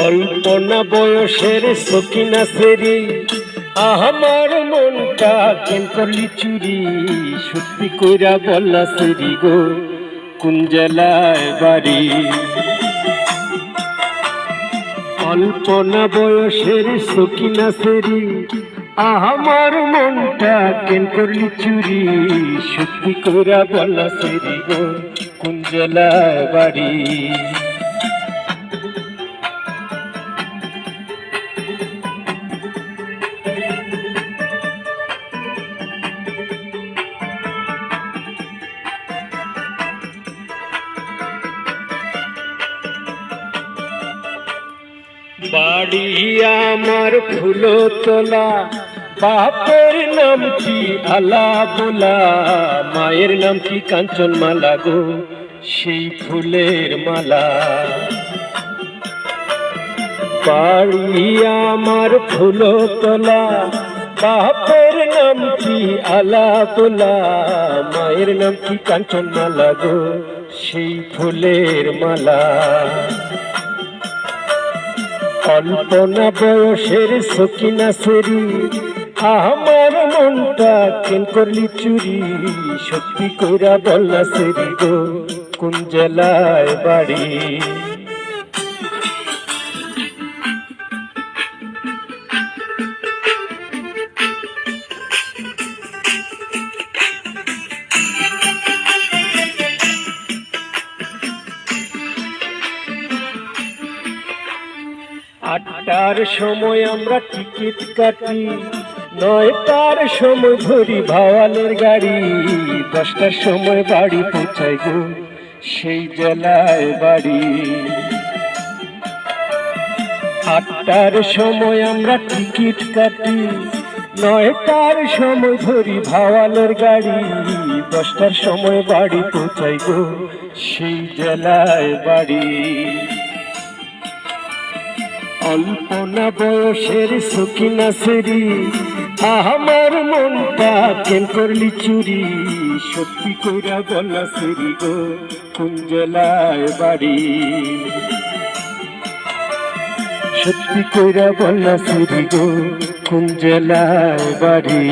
কল্পনা বয়সের সকিনা সেরি। আমার মনটা কেন করলি চুরি? সত্যি কইরা বললা সেরি গো, কোন জেলায় বাড়ি? কল্পনা বয়সের সকিনা সেরি। আমার মনটা কেন করলি চুরি? সত্যি কইরা বললা সেরি গো, কোন জেলায় বাড়ি? বাড়ি আমার ফুলো তোলা। বাপের নাম কি আলা বোলা? মায়ের নাম কি কাঞ্চন মালা গো? সেই ফুলের মালা। বাড়ি আমার ফুলো তোলা। বাপের নাম কি আলা বোলা? মায়ের নাম কি কাঞ্চন মালা গো? সেই ফুলের মালা। কল্পনা বয়সের সকিনা সরি। আমার মনটা কেন করলি চুরি, সত্যি কইরা বললা সেরি গো, কোন জেলায় বাড়ি? আটটার সময় আমরা টিকিট কাটি, নয়টার সময় ধরি ভাওয়ালের গাড়ি, দশটার সময় বাড়ি পৌঁছাই গো সেই জেলায় বাড়ি। আটটার সময় আমরা টিকিট কাটি, নয়টার সময় ধরি ভাওয়ালের গাড়ি, দশটার সময় বাড়ি পৌঁছাই গো সেই জেলায় বাড়ি। অল্পনা বয়সের সকিনা সেরি আমার মনটা কেন করলি চুরি, সত্যি কইরা বলা সেরি গো কোন জেলায় বাড়ি। সত্যি কইরা বলা সেরি গো কোন জেলায় বাড়ি।